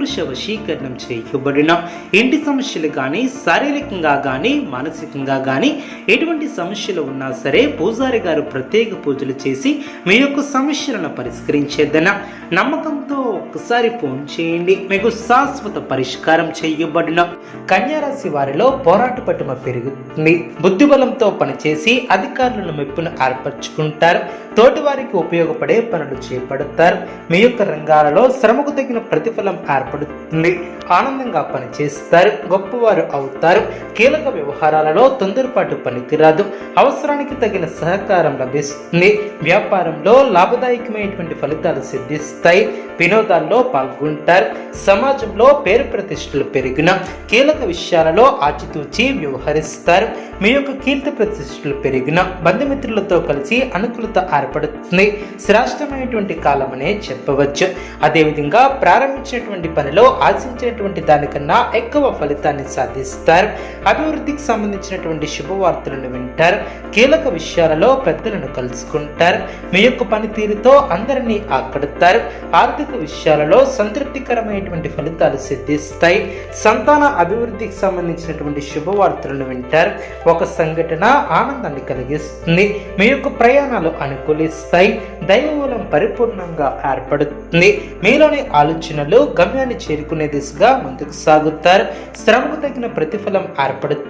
పురుష వశీకరణం చేయబడిన ఇంటి సమస్యలు కానీ శారీరకంగా కానీ మానసికంగా కానీ ఎటువంటి సమస్యలు ఉన్నా సరే పూజారి గారు ప్రత్యేక పూజలు చేసి మీ యొక్క సమస్యలను పరిష్కరించేద్దన నమ్మకంతో ఒక్కసారి ఫోన్ చేయండి. మీకు శాశ్వత పరిష్కారం చేయబడిన. కన్యారాశి వారిలో పోరాట పట్టుమ పెరుగుతుంది బుద్ధిబలంతో పనిచేసి అధికారులను మెప్పును ఏర్పరచుకుంటారు. తోటి వారికి ఉపయోగపడే పనులు చేపడతారు. మీ యొక్క రంగాలలో శ్రమకు తగిన ప్రతిఫలం ఏర్పడుతుంది. ఆనందంగా పనిచేస్తారు. గొప్పవారు అవుతారు. కీలక వ్యవహారాలలో తొందరపాటు పనికిరాదు. అవసరానికి తగిన సహకారం లభిస్తుంది. వ్యాపారంలో లాభదాయకమైనటువంటి ఫలితాలు సిద్ధిస్తాయి. వినోదాల్లో పాల్గొంటారు. సమాజంలో పేరు ప్రతిష్టలు పెరిగిన కీలక విషయాలలో ఆచితూచి వ్యవహరిస్తారు. మీ యొక్క కీర్తి ప్రతిష్టలు పెరిగిన బంధుమిత్రులతో కలిసి అనుకూలత ఏర్పడుతుంది. శ్రేష్టమైనటువంటి కాలమనే చెప్పవచ్చు. అదేవిధంగా ప్రారంభించినటువంటి పనిలో ఆశించినటువంటి దానికన్నా ఎక్కువ ఫలితాన్ని సాధిస్తారు. అభివృద్ధికి సంబంధించినటువంటి శుభవార్తలను వింటారు. కీలక విషయాలలో పెద్దలను కలుసుకుంటారు. మీ యొక్క పనితీరుతో అందరినీ ఆకడతారు ఆర్థిక విషయాలలో సంతృప్తికరమైనటువంటి ఫలితాలు సిద్ధిస్తాయి. సంతాన అభివృద్ధికి సంబంధించినటువంటి శుభవార్తలను వింటారు. ఒక సంఘటన ఆనందాన్ని కలిగిస్తుంది. మీ యొక్క ప్రయాణాలు అనుకూలిస్తాయి. దైవమూలం పరిపూర్ణంగా ఏర్పడుతుంది. మీలోని ఆలోచనలు గమ్యాన్ని చేరుకునే దిశగా ముందుకు సాగుతారు. శ్రమకు తగిన ప్రతిఫలం ఏర్పడుతుంది.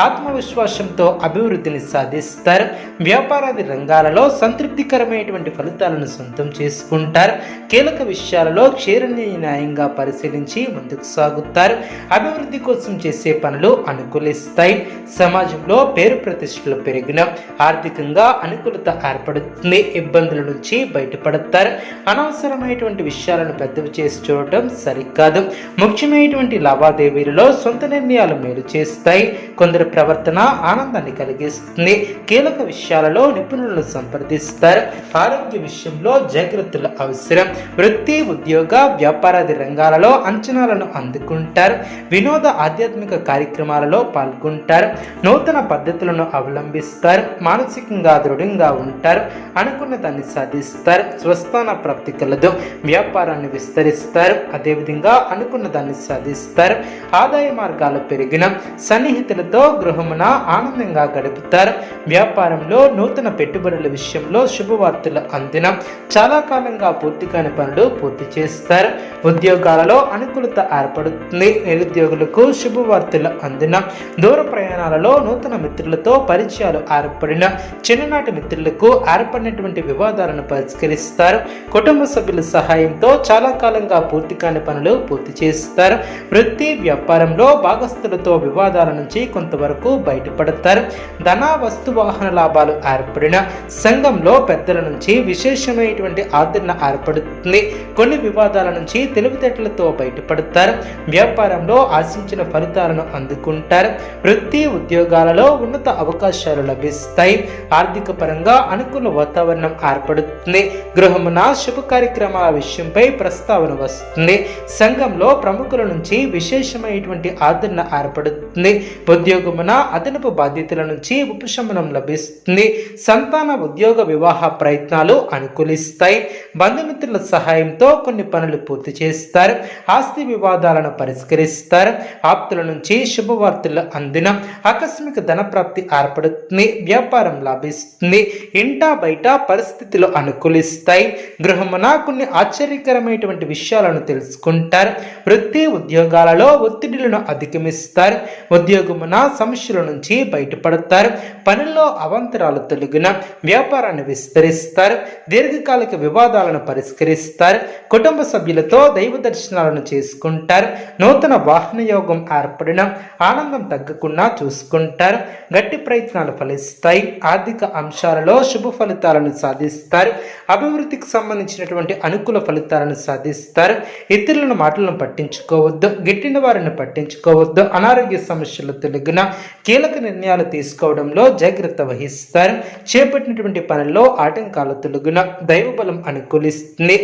ఆత్మవిశ్వాసంతో అభివృద్ధిని సాధిస్తారు. వ్యాపారాది రంగాలలో సంతృప్తికరమైనటువంటి ఫలితాలను సొంతం చేసుకుంటారు. కీలక విషయాలలో క్షీరని న్యాయంగా పరిశీలించి ముందుకు సాగుతారు. అభివృద్ధి కోసం చేసే పనులు అనుకూలిస్తాయి. సమాజంలో పేరు ప్రతిష్టలు పెరిగిన ఆర్థికంగా అనుకూలత ఏర్పడుతుంది. ఇబ్బందుల నుంచి బయటపడతారు. అనవసరమైనటువంటి విషయాలను పెద్దవి చేసి చూడటం సరికాదు. ముఖ్యమైనటువంటి లావాదేవీలలో సొంత నిర్ణయాలు మేలు చేస్తాయి. కొందరి ప్రవర్తన ఆనందాన్ని కలిగిస్తుంది. కీలక విషయాలలో నిపుణులను సంప్రదిస్తారు. ఆరోగ్య విషయంలో జాగ్రత్తలు అవసరం. వృత్తి ఉద్యోగ వ్యాపారాది రంగాలలో అంచనాలను అందుకుంటారు. వినోద ఆధ్యాత్మిక కార్యక్రమాలలో పాల్గొంటారు. నూతన పద్ధతులను అవలంబిస్తారు. మానసికంగా దృఢంగా ఉంటారు. అనుకున్న దాన్ని సాధిస్తారు. స్వస్థాన ప్రాప్తి కలదు. వ్యాపారాన్ని విస్తరిస్తారు. అదేవిధంగా అనుకున్న దాన్ని సాధిస్తారు. ఆదాయ మార్గాలు పెరిగిన సన్నిహిత స్నేహితులతో గృహమున ఆనందంగా గడుపుతారు. వ్యాపారంలో నూతన పెట్టుబడుల విషయంలో శుభవార్తలు అందిన చాలా కాలంగా పూర్తి కాని పనులు పూర్తి చేస్తారు. ఉద్యోగాలలో అనుకూలత ఏర్పడుతుంది. నిరుద్యోగులకు శుభవార్తలు అందిన దూర ప్రయాణాలలో నూతన మిత్రులతో పరిచయాలు ఏర్పడిన చిన్ననాటి మిత్రులకు ఏర్పడినటువంటి వివాదాలను పరిష్కరిస్తారు. కుటుంబ సభ్యుల సహాయంతో చాలా కాలంగా పూర్తి కాని పనులు పూర్తి చేస్తారు. వృత్తి వ్యాపారంలో భాగస్థులతో వివాదాల నుంచి కొంతవరకు బయటపడతారు. ధన వస్తు వాహన లాభాలు ఏర్పడిన సంఘంలో పెద్దల నుంచి విశేషమైనటువంటి ఆదరణ ఏర్పడుతుంది. కొన్ని వివాదాల నుంచి తెలివితేటలతో బయటపడతారు. వ్యాపారంలో ఆశించిన ఫలితాలను అందుకుంటారు. వృత్తి ఉద్యోగాలలో ఉన్నత అవకాశాలు లభిస్తాయి. ఆర్థిక పరంగా అనుకూల వాతావరణం ఏర్పడుతుంది. గృహమున శుభ కార్యక్రమాల విషయంపై ప్రస్తావన వస్తుంది. సంఘంలో ప్రముఖుల నుంచి విశేషమైనటువంటి ఆదరణ ఏర్పడుతుంది. ఉద్యోగమున అదనపు బాధ్యతల నుంచి ఉపశమనం లభిస్తుంది. సంతాన ఉద్యోగ వివాహ ప్రయత్నాలు అనుకూలిస్తాయి. బంధుమిత్రుల సహాయంతో కొన్ని పనులు పూర్తి చేస్తారు. ఆస్తి వివాదాలను పరిష్కరిస్తారు. ఆప్తుల నుంచి శుభవార్తలు అందిన ఆకస్మిక ధన ప్రాప్తి ఏర్పడుతుంది. వ్యాపారం లాభిస్తుంది. ఇంటా బయట పరిస్థితులు అనుకూలిస్తాయి. గృహమున కొన్ని ఆశ్చర్యకరమైనటువంటి విషయాలను తెలుసుకుంటారు. వృత్తి ఉద్యోగాలలో ఒత్తిడిలను అధిగమిస్తారు. ఉద్యోగ ఉద్యోగమున సమస్యల నుంచి బయటపడతారు. పనుల్లో అవంతరాలు తొలగిన వ్యాపారాన్ని విస్తరిస్తారు. దీర్ఘకాలిక వివాదాలను పరిష్కరిస్తారు. కుటుంబ సభ్యులతో దైవ దర్శనాలను చేసుకుంటారు. నూతన వాహన యోగం ఏర్పడిన ఆనందం తగ్గకుండా చూసుకుంటారు. గట్టి ప్రయత్నాలు ఫలిస్తాయి. ఆర్థిక అంశాలలో శుభ ఫలితాలను సాధిస్తారు. అభివృద్ధికి సంబంధించినటువంటి అనుకూల ఫలితాలను సాధిస్తారు. ఇతరులను మాటలను పట్టించుకోవద్దు. గిట్టిన వారిని పట్టించుకోవద్దు. అనారోగ్య సమస్యలు తెలుగున కీలక నిర్ణయాలు తీసుకోవడంలో జాగ్రత్త వహిస్తారు. చేపట్టినటువంటి పనుల్లో ఆటంకాల తొలగిన దైవబలం అనుకూలిస్తుంది.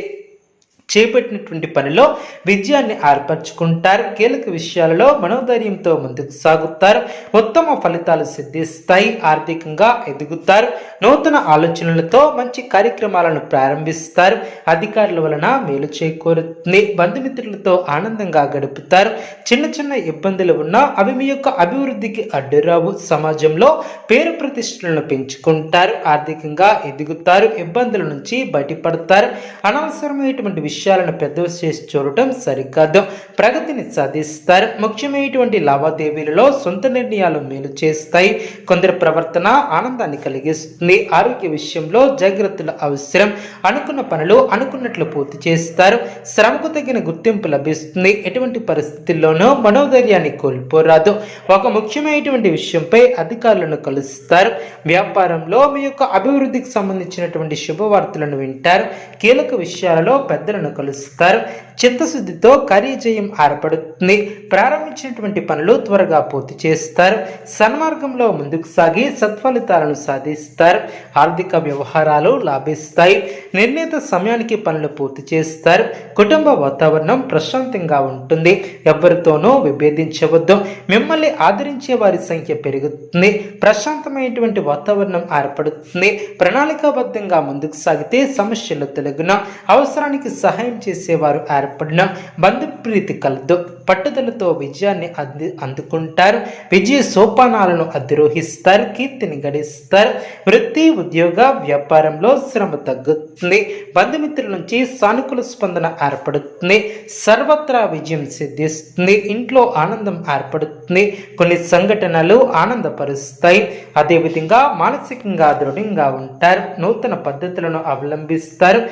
చేపట్టినటువంటి పనిలో విజయాన్ని ఏర్పరచుకుంటారు. కీలక విషయాలలో మనోధైర్యంతో ముందుకు సాగుతారు. ఉత్తమ ఫలితాలు సిద్ధిస్తాయి. ఆర్థికంగా ఎదుగుతారు. నూతన ఆలోచనలతో మంచి కార్యక్రమాలను ప్రారంభిస్తారు. అధికారుల వలన మేలు చేకూరుతుంది. బంధుమిత్రులతో ఆనందంగా గడుపుతారు. చిన్న చిన్న ఇబ్బందులు ఉన్నా అవి మీ యొక్క అభివృద్ధికి అడ్డురావు సమాజంలో పేరు ప్రతిష్టలను పెంచుకుంటారు. ఆర్థికంగా ఎదుగుతారు. ఇబ్బందుల నుంచి బయటపడతారు. అనవసరమైనటువంటి విషయం విషయాలను పెద్దవి చేసి చూడటం సరికాదు. ప్రగతిని సాధిస్తారు. ముఖ్యమైనటువంటి లావాదేవీలలో సొంత నిర్ణయాలు మేలు చేస్తాయి. కొందరి ప్రవర్తన ఆనందాన్ని కలిగిస్తుంది. ఆరోగ్య విషయంలో జాగ్రత్తలు అవసరం. అనుకున్న పనులు అనుకున్నట్లు పూర్తి చేస్తారు. శ్రమకు తగిన గుర్తింపు లభిస్తుంది. ఎటువంటి పరిస్థితుల్లోనూ మనోధైర్యాన్ని కోల్పోరాదు. ఒక ముఖ్యమైనటువంటి విషయంపై అధికారులను కలుస్తారు. వ్యాపారంలో మీ యొక్క అభివృద్ధికి సంబంధించినటువంటి శుభవార్తలను వింటారు. కీలక విషయాలలో పెద్దలను కలుస్తారు. చిత్తశుద్ధితో కార్యజయం ఏర్పడుతుంది. ప్రారంభించినటువంటి పనులు త్వరగా పూర్తి చేస్తారు. సన్మార్గంలో ముందుకు సాగి సత్ఫలితాలను సాధిస్తారు. ఆర్థిక వ్యవహారాలు లాభిస్తాయి. నిర్ణీత సమయానికి పనులు పూర్తి చేస్తారు. కుటుంబ వాతావరణం ప్రశాంతంగా ఉంటుంది. ఎవరితోనూ విభేదించవద్దు. మిమ్మల్ని ఆదరించే వారి సంఖ్య పెరుగుతుంది. ప్రశాంతమైనటువంటి వాతావరణం ఏర్పడుతుంది. ప్రణాళికాబద్ధంగా ముందుకు సాగితే సమస్యలు తొలగిన. అవసరానికి సహాయం చేసేవారు ఏర్పడిన బంధుప్రీతి కలదు. పట్టుదలతో విజయాన్ని అంది అందుకుంటారు. విజయ సోపానాలను అధిరోహిస్తారు. కీర్తిని గడిస్తారు. వృత్తి ఉద్యోగ వ్యాపారంలో శ్రమ తగ్గుతుంది. బంధుమిత్రుల నుంచి సానుకూల స్పందన ఏర్పడుతుంది. సర్వత్రా విజయం సిద్ధిస్తుంది. ఇంట్లో ఆనందం ఏర్పడుతుంది. కొన్ని సంఘటనలు ఆనందపరుస్తాయి. అదేవిధంగా మానసికంగా దృఢంగా ఉంటారు. నూతన పద్ధతులను అవలంబిస్తారు.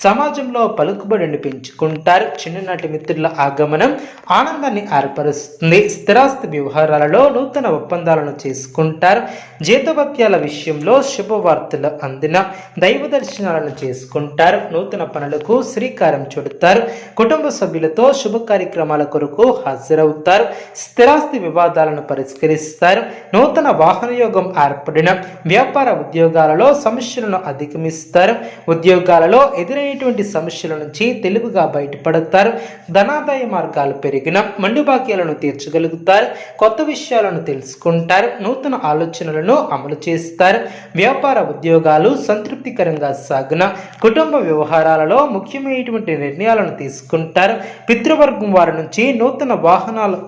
సమాజంలో పలుకుబడిని పెంచుకుంటారు చిన్ననాటి మిత్రుల ఆగమనం ఆనందాన్ని ఏర్పరుస్తుంది. స్థిరాస్తి వ్యవహారాలలో నూతన ఒప్పందాలను చేసుకుంటారు. జీతభత్యాల విషయంలో శుభవార్తలు అందిన దైవ దర్శనాలను చేసుకుంటారు. నూతన పనులకు శ్రీకారం చుడతారు. కుటుంబ సభ్యులతో శుభ కార్యక్రమాల కొరకు హాజరవుతారు. స్థిరాస్తి వివాదాలను పరిష్కరిస్తారు. నూతన వాహన యోగం ఏర్పడిన వ్యాపార ఉద్యోగాలలో సమస్యలను అధిగమిస్తారు. ఉద్యోగాలలో ఎదురయ్యేటువంటి సమస్యల నుంచి తెలుగుగా బయటపడతారు. ధనాదాయ మార్గాలు పెరిగిన మండుబాక్యాలను తీర్చగలుగుతారు. కొత్త విషయాలను తెలుసుకుంటారు. నూతన ఆలోచనలను అమలు చేస్తారు. వ్యాపార ఉద్యోగాలు సంతృప్తికరంగా సాగిన కుటుంబ వ్యవహారాలలో ముఖ్యమైనటువంటి నిర్ణయాలను తీసుకుంటారు. పితృవర్గం వారి నుంచి నూతన వాహనాలు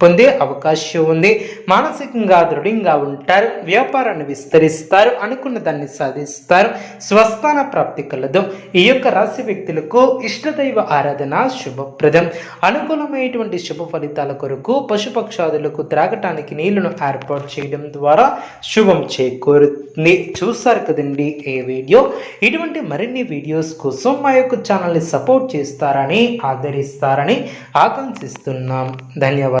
పొందే అవకాశం ఉంది. మానసికంగా దృఢంగా ఉంటారు వ్యాపారాన్ని విస్తరిస్తారు అనుకున్న దాన్ని సాధిస్తారు స్వస్థాన ప్రాప్తి కలదు. ఈ యొక్క రాశి వ్యక్తులకు ఇష్టదైవ ఆరాధన శుభప్రదం. అనుకూలమైనటువంటి శుభ ఫలితాల కొరకు పశుపక్షాదులకు త్రాగటానికి నీళ్ళను ఏర్పాటు చేయడం ద్వారా శుభం చేకూరుతుంది. చూసారు కదండి ఏ వీడియో? ఇటువంటి మరిన్ని వీడియోస్ కోసం మా యొక్క ఛానల్ని సపోర్ట్ చేస్తారని ఆదరిస్తారని ఆకాంక్షిస్తున్నాం. ధన్యవాదాలు.